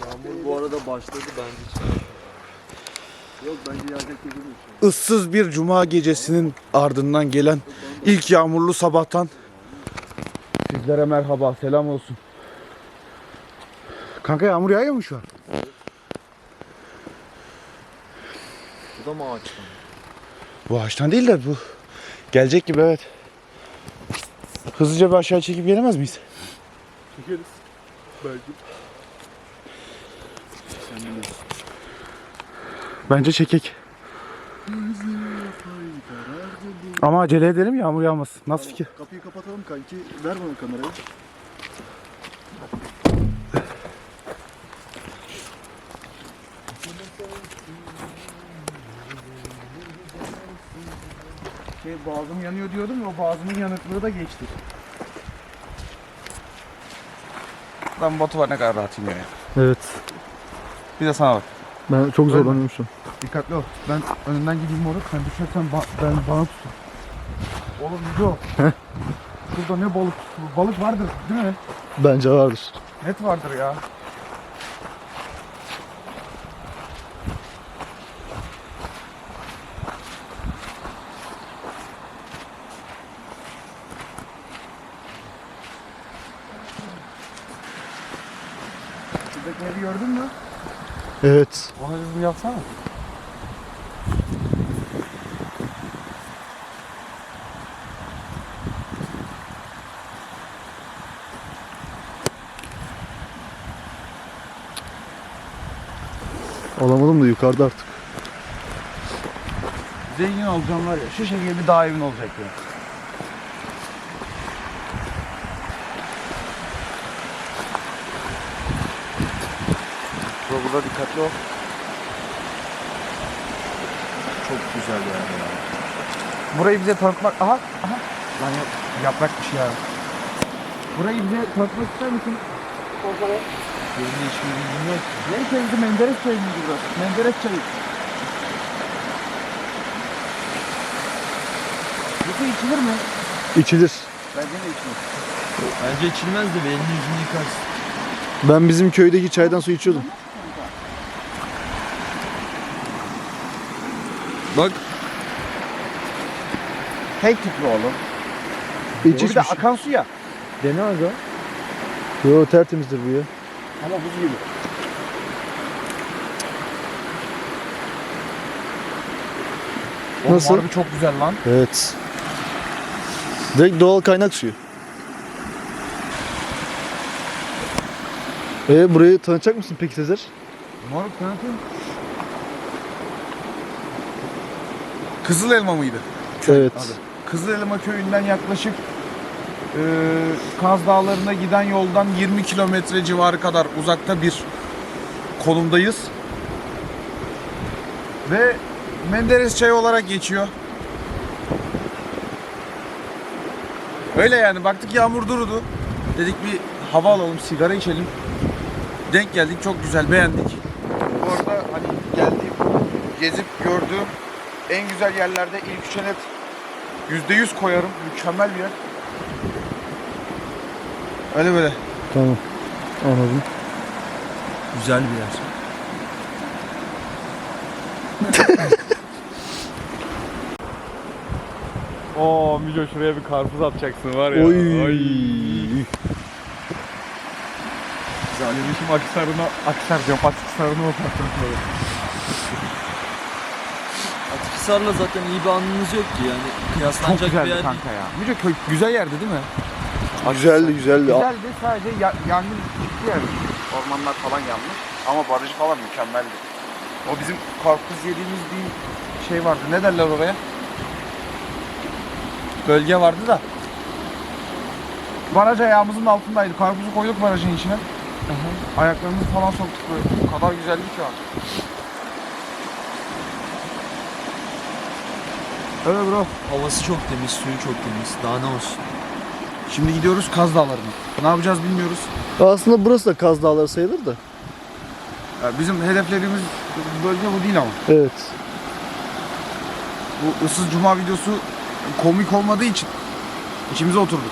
Yağmur bu arada başladı bence. Yok bence yağacak gibi bir ıssız bir cuma gecesinin ardından gelen ilk yağmurlu sabahtan sizlere merhaba, selam olsun. Kanka yağmur yağıyor mu şu an? Bu da mı ağaçtan? Bu ağaçtan değil de bu gelecek gibi evet. Hızlıca bir aşağı çekip gelemez miyiz? Çekeriz. Belki. Sen biliyorsun. Bence çekek. Ama acele edelim yağmur yağmasın. Nasıl fikir? Kapıyı kapatalım kanki. Ver bana kamerayı. Şey boğazım yanıyor diyordum ya o boğazımın yanıklığı da geçti. Lan botu var ne kadar rahat iniyor ya. Evet. Bir de sana bak. Ben çok zorlanıyorum şu an. Dikkatli ol. Ben önünden gideyim moruk. Sen düşersen ba- ben bana tutun. Oğlum Yüco. Şurada ne balık? Balık vardır değil mi? Bence vardır. Net vardır ya. Evet. Ona bir yapsana. Alamadım da yukarıda artık. Zengin olacağım var ya. Şu şekilde bir dağ evin olacak ya. Burada, burada dikkatli ol. Çok güzel yani ya. Burayı bize tanıtmak... Aha! Aha! Lan yap, yaprakmış ya. Burayı bize tanıtmak ister misin? Benim de hiçbir bilgim yok. Ne çayıydı? Menderes çayı mıydı burası? Menderes çayı. Bu su içilir mi? İçilir. Bence de içilir. Bence içilmez de bir elini yüzünü yıkarsın. Ben bizim köydeki çaydan su içiyordum. Bak Tek tüplü oğlum. İç Bir de akan su ya. Dene aga. Yo tertemizdir bu ya. Ama buz gibi. Oğlum Nasıl? harbi çok güzel lan. Evet. Direkt doğal kaynak suyu. E burayı tanıtacak mısın peki Sezer? Moruk tanıtayım. Kızıl Elma mıydı? Evet. adı. Kızıl Elma köyünden yaklaşık e, Kaz Dağları'na giden yoldan 20 kilometre civarı kadar uzakta bir konumdayız. Ve Menderes çayı olarak geçiyor. Öyle yani baktık yağmur durdu. Dedik bir hava alalım, sigara içelim. Denk geldik, çok güzel, beğendik. Bu arada hani geldiğim, gezip gördüğüm en güzel yerlerde ilk üçe net %100 koyarım. Mükemmel bir yer. Öyle böyle. Tamam. Anladım. güzel bir yer. Oo Mico şuraya bir karpuz atacaksın var ya. Oy. Ay. Zalimişim Aksar'ına, Aksar diyorum Aksar'ına oturttum Atkısar'la zaten iyi bir anınız yok ki yani. Çok Kıyaslanacak bir güzeldi yer değil. kanka ya. Müce köy güzel yerdi değil mi? Güzeldi güzeldi. Güzeldi sadece ya, yangın çıktı yani. Ormanlar falan yanmış. Ama barajı falan mükemmeldi. O bizim karpuz yediğimiz bir şey vardı. Ne derler oraya? Bölge vardı da. Baraj ayağımızın altındaydı. Karpuzu koyduk barajın içine. Ayaklarımızı falan soktuk böyle. O kadar güzeldi ki o Evet bro. Havası çok temiz, suyu çok temiz. Daha ne olsun. Şimdi gidiyoruz Kaz Dağları'na. Ne yapacağız bilmiyoruz. Aslında burası da Kaz Dağları sayılır da. Ya bizim hedeflerimiz bölge bu değil ama. Evet. Bu ıssız cuma videosu komik olmadığı için içimize oturdu.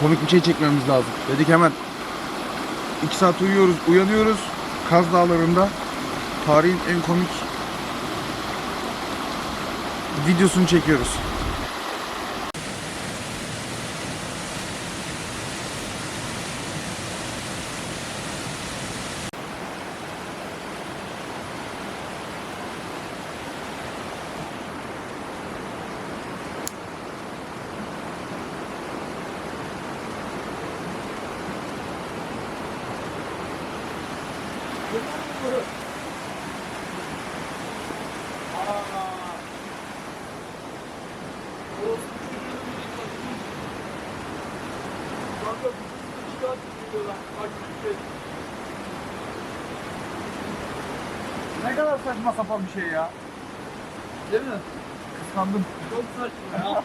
komik bir şey çekmemiz lazım. Dedik hemen 2 saat uyuyoruz, uyanıyoruz. Kaz Dağları'nda tarihin en komik videosunu çekiyoruz. Ne kadar saçma sapan bir şey ya. Değil mi? Kıskandım. Çok saçma ya.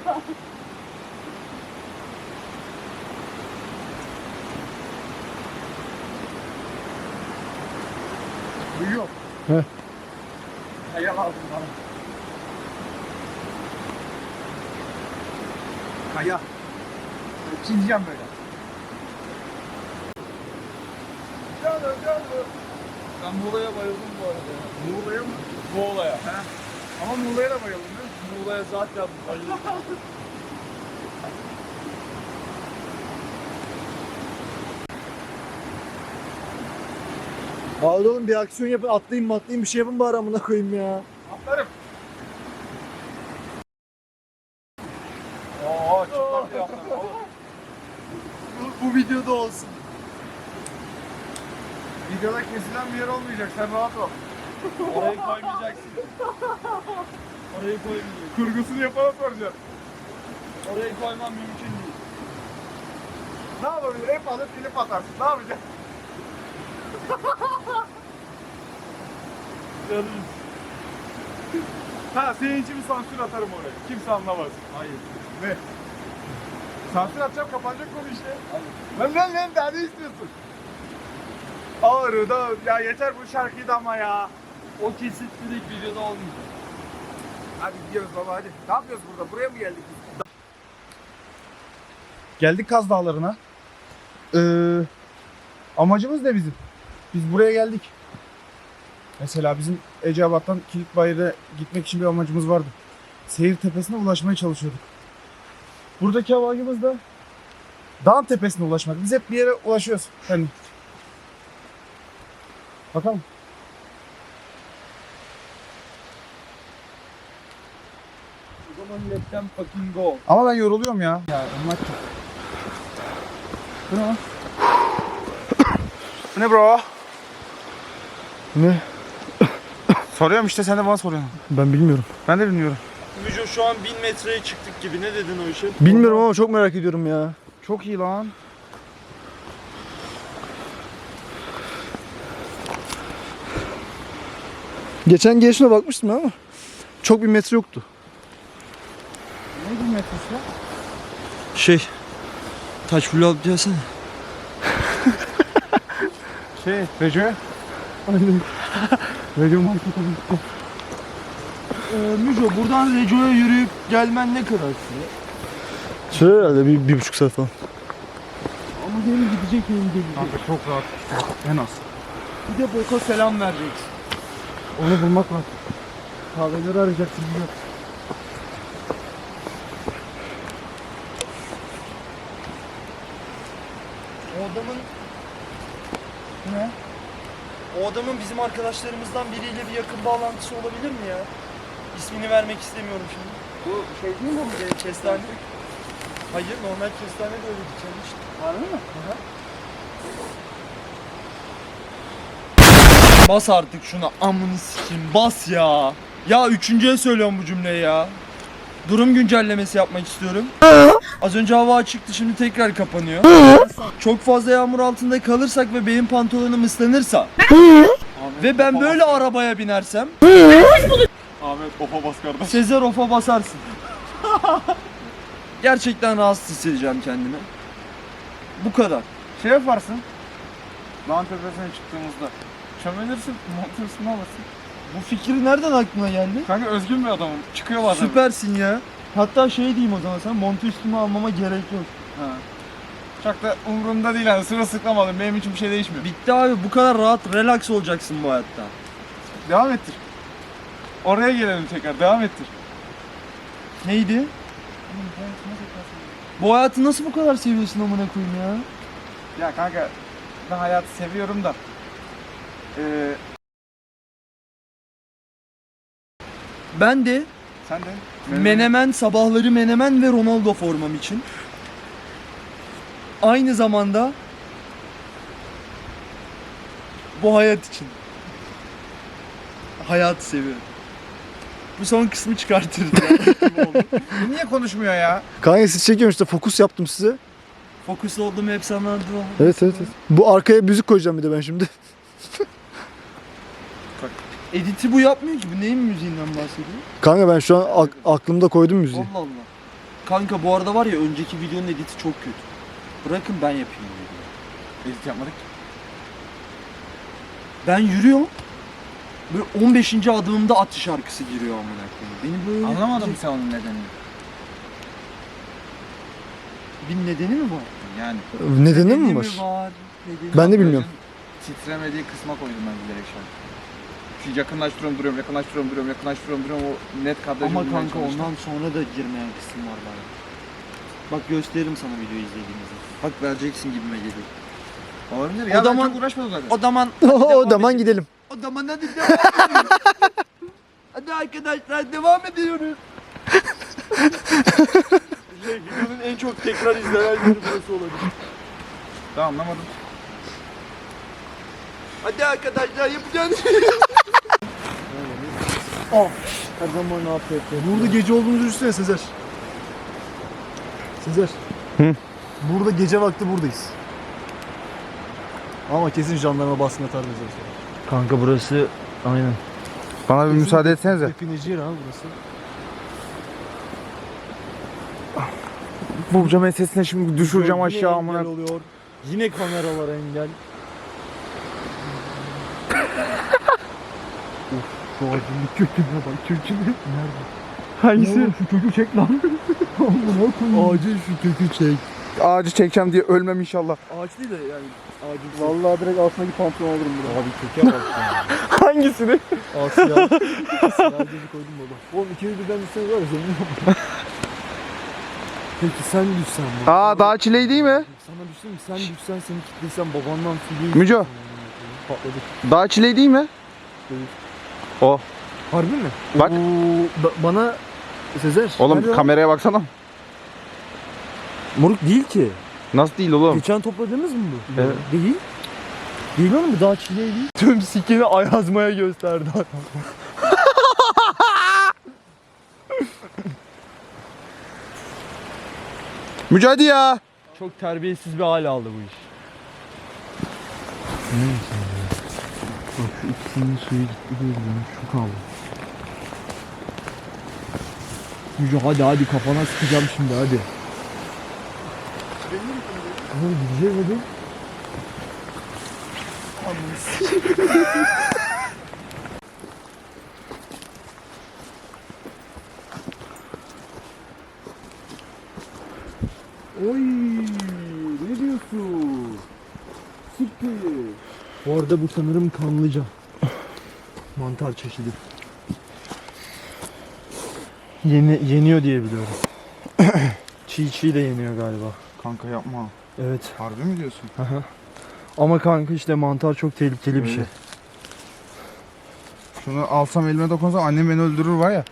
Duyuyor. He. Kaya lazım bana. Kaya. Çizeceğim böyle. Canım canım. Ben Muğla'ya bayıldım bu arada. ya. Muğla'ya mı? Muğla'ya. He. Ama Muğla'ya da bayıldım değil mi? Muğla'ya zaten bayıldım. Abi oğlum bir aksiyon yapın atlayayım atlayayım bir şey yapın bari amına koyayım ya. Atlarım. Oo çıplak bir atlar. Bu, bu videoda olsun. Videoda olmayacak sen rahat ol. Orayı koymayacaksın. Orayı koymayacaksın. Kurgusunu yapana soracağım. Orayı koymam mümkün değil. Ne yapabilir? Hep alıp klip atarsın. Ne yapacaksın? Yarın. Ha senin için bir sansür atarım oraya. Kimse anlamaz. Hayır. Ne? Sansür atacağım kapanacak konu işte. Lan lan lan daha ne istiyorsun? Ağrı da ya yeter bu şarkıyı da ama ya. O kesit direkt videoda olmayacak. Hadi gidiyoruz baba hadi. Ne yapıyoruz burada? Buraya mı geldik? Geldik Kaz Dağları'na. Ee, amacımız ne bizim? Biz buraya geldik. Mesela bizim Eceabat'tan Kilitbayır'a gitmek için bir amacımız vardı. Seyir tepesine ulaşmaya çalışıyorduk. Buradaki amacımız da dağın tepesine ulaşmak. Biz hep bir yere ulaşıyoruz. Hani. Bakalım. O zaman let them fucking go. Ama ben yoruluyorum ya. Ya bunlar çok. Bu ne lan? Bu ne bro? Ne? Soruyorum işte sen de bana soruyorsun. Ben bilmiyorum. Ben de bilmiyorum. Müco şu an 1000 metreye çıktık gibi. Ne dedin o işe? Bilmiyorum ama çok merak ediyorum ya. Çok iyi lan. Geçen gelişine bakmıştım ama çok bir metre yoktu. Ne bir metresi ya? Şey. Taş vlog diyorsan. Şey, Recep. Aynen. Recep markete gitti. Ee, Müco buradan Reco'ya yürüyüp gelmen ne kadar süre? Şöyle herhalde bir, bir buçuk saat falan. Ama hem gidecek hem gelecek. Kanka çok rahat. En az. Bir de Boka selam vereceksin. Onu bulmak lazım. Kahveleri arayacaksın Müco. O adamın... Ne? O adamın bizim arkadaşlarımızdan biriyle bir yakın bağlantısı olabilir mi ya? İsmini vermek istemiyorum şimdi. Bu şey değil mi bu? Kestane. Hayır normal kestane de öyle dikeceğim işte. Harbi mi? Bas artık şuna amını sikim bas ya. Ya üçüncüye söylüyorum bu cümleyi ya. Durum güncellemesi yapmak istiyorum. Az önce hava açıktı şimdi tekrar kapanıyor. Çok fazla yağmur altında kalırsak ve benim pantolonum ıslanırsa ve ben böyle arabaya binersem Ahmet ofa bas kardeş. Sezer ofa basarsın. Gerçekten rahatsız hissedeceğim kendimi. Bu kadar. Şey yaparsın. Dağın tepesine çıktığımızda. Çömelirsin, montun üstüne alırsın. Bu fikri nereden aklına geldi? Kanka özgün bir adamım. Çıkıyor bazen. Süpersin ya. Hatta şey diyeyim o zaman sana montu üstüme almama gerek yok. Ha. Çok da umurumda değil yani sırılsıklamadım benim için bir şey değişmiyor. Bitti abi bu kadar rahat relax olacaksın bu hayatta. Devam ettir. Oraya gelelim tekrar devam ettir. Neydi? Bu hayatı nasıl bu kadar seviyorsun amına koyayım ya? Ya kanka ben hayatı seviyorum da. Ee, Ben de sen de menemen sabahları menemen ve Ronaldo formam için. Aynı zamanda bu hayat için. Hayatı seviyorum. Bu son kısmı çıkartırız niye konuşmuyor ya? Kanka siz çekiyorum işte fokus yaptım size. Fokus oldum hep sana. Evet evet. evet. Bu arkaya müzik koyacağım bir de ben şimdi. Editi bu yapmıyor ki. Bu neyin müziğinden bahsediyor? Kanka ben şu an ak- aklımda koydum müziği. Allah Allah. Kanka bu arada var ya önceki videonun editi çok kötü. Bırakın ben yapayım bu videoyu. Edit yapmadık. Ben yürüyorum. Böyle 15. adımımda atı şarkısı giriyor amına koyayım. Beni böyle Anlamadım sen onun nedenini. Bir nedeni mi var? Yani. Nedeni mi var? var? Nedeni Ben de bilmiyorum. Titremediği kısma koydum ben bilerek şu an. Şu yakınlaştırıyorum duruyorum, yakınlaştırıyorum duruyorum, yakınlaştırıyorum duruyorum o net kadrajı Ama bulmaya kanka çalıştım. ondan sonra da girmeyen kısım var bana. Bak gösteririm sana videoyu izlediğimizde. Bak vereceksin gibime geliyor. Olabilir O ya ben zaman- çok uğraşmadım zaten. O zaman o zaman gidelim. O zaman hadi devam edelim. hadi arkadaşlar devam ediyoruz. şey, videonun en çok tekrar izlenen yeri burası olabilir. Daha anlamadım. Hadi arkadaşlar yapacağız. Her zaman ne yapıyor? Burada gece olduğumuzu düşünsene Sezer. Sezer. Hı? Burada gece vakti buradayız. Ama kesin jandarma baskın atar bize. Kanka burası aynen. Bana bir müsaade etsenize. Defineci yer ha burası. Bu cam sesini şimdi düşüreceğim aşağı amına. oluyor. Yine kameralar engel. Of şu acının köküne bak köküne. Nerede? Hangisi? Oğlum şu kökü çek lan. Acil şu kökü çek. Ağacı çekeceğim diye ölmem inşallah. Ağaç değil de yani ağacın Vallahi direkt altındaki pantolon alırım burada. Abi köke bak ya. Hangisini? Asya. Asya gözü koydum baba. Oğlum ikiniz birden düşseniz var ya zengin. Peki sen düşsen baba. Aa daha çileği değil mi? Sana düşsem mi? Sen düşsen seni kitlesem babandan filiyi Müco. Patladık. Daha çileği değil mi? O. Harbi mi? Bak. Oo, ba- bana Sezer. Oğlum nerede o? kameraya baksana. Moruk değil ki. Nasıl değil oğlum? Geçen topladığınız mı bu? Evet. Değil. Değil oğlum bu daha çileği değil. Tüm sikini ayazmaya gösterdi adam. Mücadele ya. Çok terbiyesiz bir hal aldı bu iş. Bak şu ikisinin suyu gitti diyebilirim. Şu kaldı. Müce hadi hadi kafana sıkacağım şimdi hadi. Oğlum gideceğiz hadi. Oy ne diyorsun? Siktir. Bu arada bu sanırım kanlıca. Mantar çeşidi. Yeni, yeniyor diye biliyorum. çiğ çiğ de yeniyor galiba. Kanka yapma. Evet. Harbi mi diyorsun? Aha. Ama kanka işte mantar çok tehlikeli bir şey. Şunu alsam elime dokunsam annem beni öldürür var ya.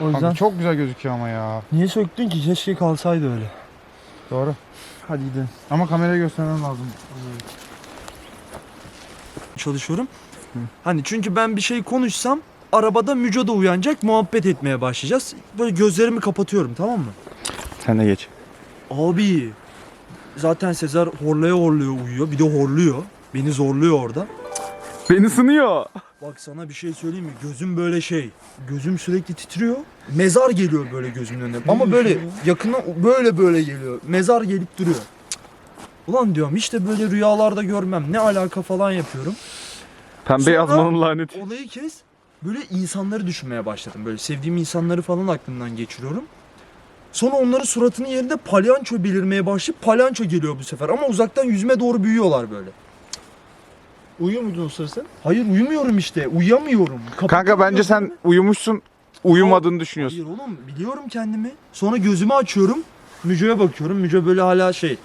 O yüzden Kanka çok güzel gözüküyor ama ya. niye söktün ki? Keşke kalsaydı öyle. Doğru. Hadi gidelim. Ama kameraya göstermem lazım. Çalışıyorum. Hani çünkü ben bir şey konuşsam arabada Müco da uyanacak muhabbet etmeye başlayacağız. Böyle gözlerimi kapatıyorum tamam mı? Sen de geç. Abi zaten Sezer horlaya horluyor uyuyor bir de horluyor. Beni zorluyor orada. Beni sınıyor. Bak sana bir şey söyleyeyim mi? Gözüm böyle şey. Gözüm sürekli titriyor. Mezar geliyor böyle gözümün önüne. Ama böyle yakına böyle böyle geliyor. Mezar gelip duruyor. Ulan diyorum de böyle rüyalarda görmem. Ne alaka falan yapıyorum. Pembe yazmanın laneti. Olayı kes. Böyle insanları düşünmeye başladım. Böyle sevdiğim insanları falan aklımdan geçiriyorum. Sonra onların suratının yerinde palyanço belirmeye başlayıp palyanço geliyor bu sefer. Ama uzaktan yüzüme doğru büyüyorlar böyle. Uyuyor muydun o sıra sen? Hayır uyumuyorum işte. Uyuyamıyorum. Kanka bence sen Kapatıyorum uyumuşsun. Uyumadığını düşünüyorsun. Hayır oğlum biliyorum kendimi. Sonra gözümü açıyorum. Müco'ya bakıyorum. Müco böyle hala şey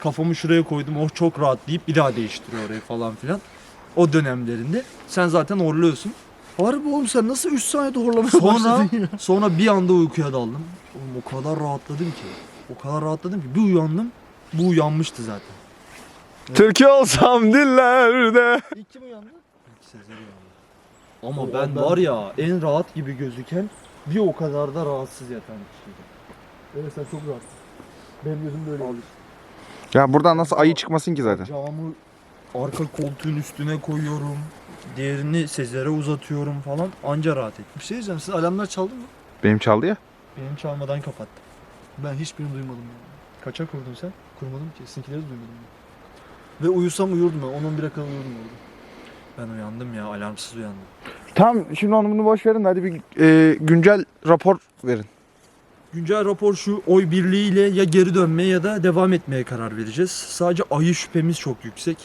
kafamı şuraya koydum. Oh çok rahat deyip bir daha değiştiriyor orayı falan filan. O dönemlerinde. Sen zaten horluyorsun. Harbi oğlum sen nasıl 3 saniyede horlamaya Sonra başladın ya? sonra bir anda uykuya daldım. Oğlum o kadar rahatladım ki. O kadar rahatladım ki bir uyandım. Bu uyanmıştı zaten. Türkiye olsam dillerde. İlk kim uyandı? Ama O- ben ben- var ya en rahat gibi gözüken bir o kadar da rahatsız yatan kişiydim. Evet sen çok rahat. Benim gözüm böyle. Abi, Ya buradan nasıl ayı çıkmasın ki zaten. Bacağımı arka koltuğun üstüne koyuyorum. Diğerini Sezer'e uzatıyorum falan. Anca rahat ettim. Bir şey diyeceğim. Siz alarmlar çaldı mı? Benim çaldı ya. Benim çalmadan kapattım. Ben hiçbirini duymadım ya. Kaça kurdun sen? Kurmadım ki. Sizinkileri de duymadım ben. Ve uyusam uyurdum ben. 10-11'e kadar uyurdum orada. Ben uyandım ya alarmsız uyandım. Tamam şimdi onu bunu boş verin hadi bir e, güncel rapor verin. Güncel rapor şu oy birliğiyle ya geri dönmeye ya da devam etmeye karar vereceğiz. Sadece ayı şüphemiz çok yüksek.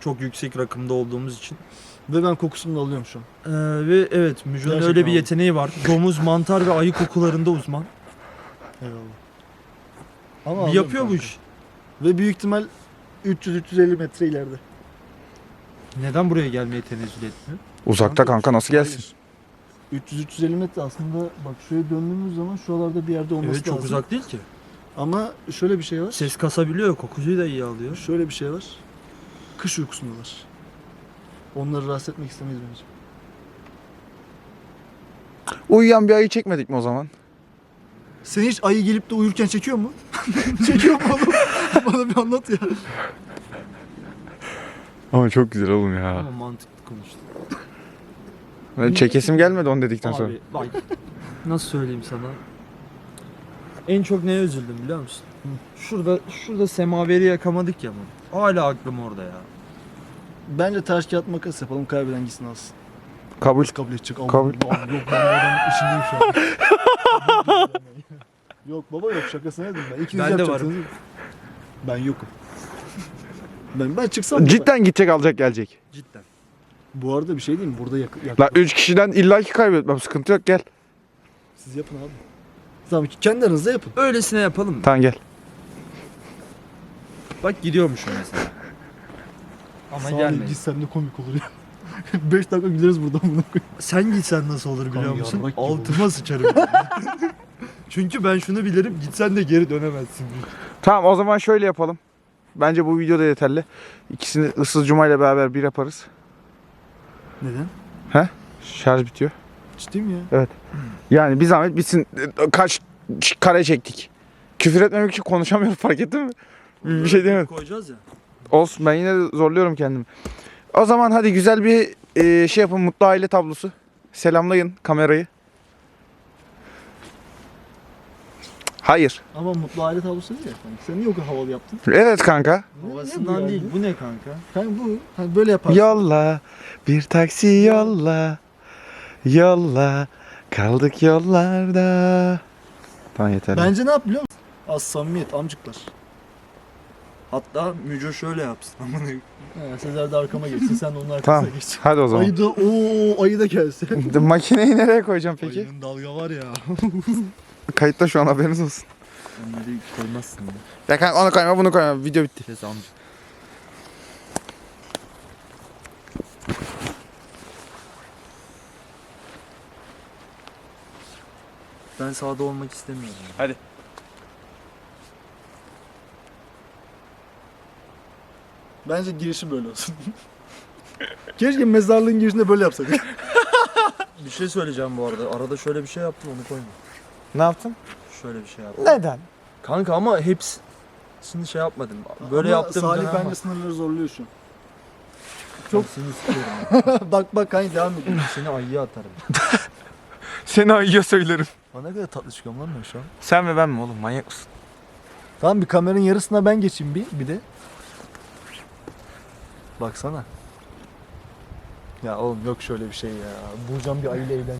Çok yüksek rakımda olduğumuz için. Ve ben kokusunu da alıyorum şu an. Ee, ve evet Müjde'nin Gerçekten öyle bir yeteneği var. Domuz, mantar ve ayı kokularında uzman. Eyvallah. Ama Bir alıyorum yapıyor bu kanka. iş. Ve büyük ihtimal 300-350 metre ileride. Neden buraya gelmeye tenezzül etmiyor? Uzakta kanka nasıl gelsin? 300-350 metre aslında bak şuraya döndüğümüz zaman şuralarda bir yerde olması Evet çok lazım. uzak değil ki. Ama şöyle bir şey var. Ses kasabiliyor, kokuyu da iyi alıyor. Şöyle bir şey var. Kış uykusundalar. Onları rahatsız etmek istemeyiz bence. Uyuyan bir ayı çekmedik mi o zaman? Sen hiç ayı gelip de uyurken çekiyor mu? çekiyor mu oğlum? Bana bir anlat ya. Ama çok güzel oğlum ya. Ama mantıklı konuştu. Ben çekesim gelmedi onu dedikten sonra. Abi bak nasıl söyleyeyim sana? En çok neye üzüldüm biliyor musun? Şurada şurada semaveri yakamadık ya mı? Hala aklım orada ya. Bence taş kağıt makas yapalım kaybeden gitsin alsın. Kabul. Nasıl kabul edecek? Allah Kabul. Allah, Yok ben bu adamın işindeyim şu an. yok baba yok şakasına dedim ben. İkiniz Ben de yapacaksınız. Ben yokum. Ben ben çıksam baba. Cidden gidecek alacak gelecek. Cidden. Bu arada bir şey diyeyim mi? Burada yak, yak- La 3 kişiden illaki kaybetmem sıkıntı yok gel. Siz yapın abi. Tamam kendi aranızda yapın. Öylesine yapalım mı? Tamam gel. Bak gidiyormuşum mesela. Ama Sağ ol, gelmedi. Gitsen de komik olur ya. 5 dakika güleriz buradan buna koy. Sen gitsen nasıl olur biliyor Kanka musun? yarrak gibi Altıma sıçarım. Çünkü ben şunu bilirim gitsen de geri dönemezsin. Tamam o zaman şöyle yapalım. Bence bu videoda yeterli. İkisini ıssız Cuma ile beraber bir yaparız. Neden? Şarj bitiyor. Ciddi mi ya? Yani bir zahmet bitsin. Kaç kare çektik. Küfür etmemek için konuşamıyorum fark ettin mi? Bir şey demedim. Koyacağız ya. Olsun ben yine de zorluyorum kendimi. O zaman hadi güzel bir e, şey yapın mutlu aile tablosu. Selamlayın kamerayı. Hayır. Ama mutlu aile tablosu değil ya. Yani sen niye o kadar havalı yaptın? Evet kanka. Havasından değil. Bu ne kanka? Kanka bu. Hani böyle yaparsın. Yolla bir taksi yolla. Yolla kaldık yollarda. Tamam yeter. Bence ne yap biliyor musun? Az samimiyet amcıklar. Hatta Müco şöyle yapsın. Amına He, Sezer de arkama geçsin sen de onun arkasına Tamam. geç. Hadi o zaman. Ayı da ooo ayı da gelse. Makineyi nereye koyacağım peki? Ayının dalga var ya. Kayıtta şu an haberiniz olsun. Onları koymazsın ya. Ya kanka onu koyma bunu koyma video bitti. Kes amca. Ben sağda olmak istemiyorum. ya. Bence girişi böyle olsun. Keşke mezarlığın girişinde böyle yapsaydık. Bir şey söyleyeceğim bu arada. Arada şöyle bir şey yaptım onu koyma. Ne yaptın? Şöyle bir şey yaptım. Neden? Kanka ama hepsini şey yapmadım. Böyle Ama yaptığım Salih bence sınırları zorluyor şu. Çok seni istiyorum. bak bak kanka devam ediyor. seni ayıya atarım. Seni ayıya söylerim. Bana ne kadar tatlı çıkıyorum lan ben şu an. Sen mi ben mi oğlum manyak mısın? Tamam bir kameranın yarısına ben geçeyim bir, bir de. Baksana. Ya oğlum yok şöyle bir şey ya. Bulacağım bir ayıyla eğlen.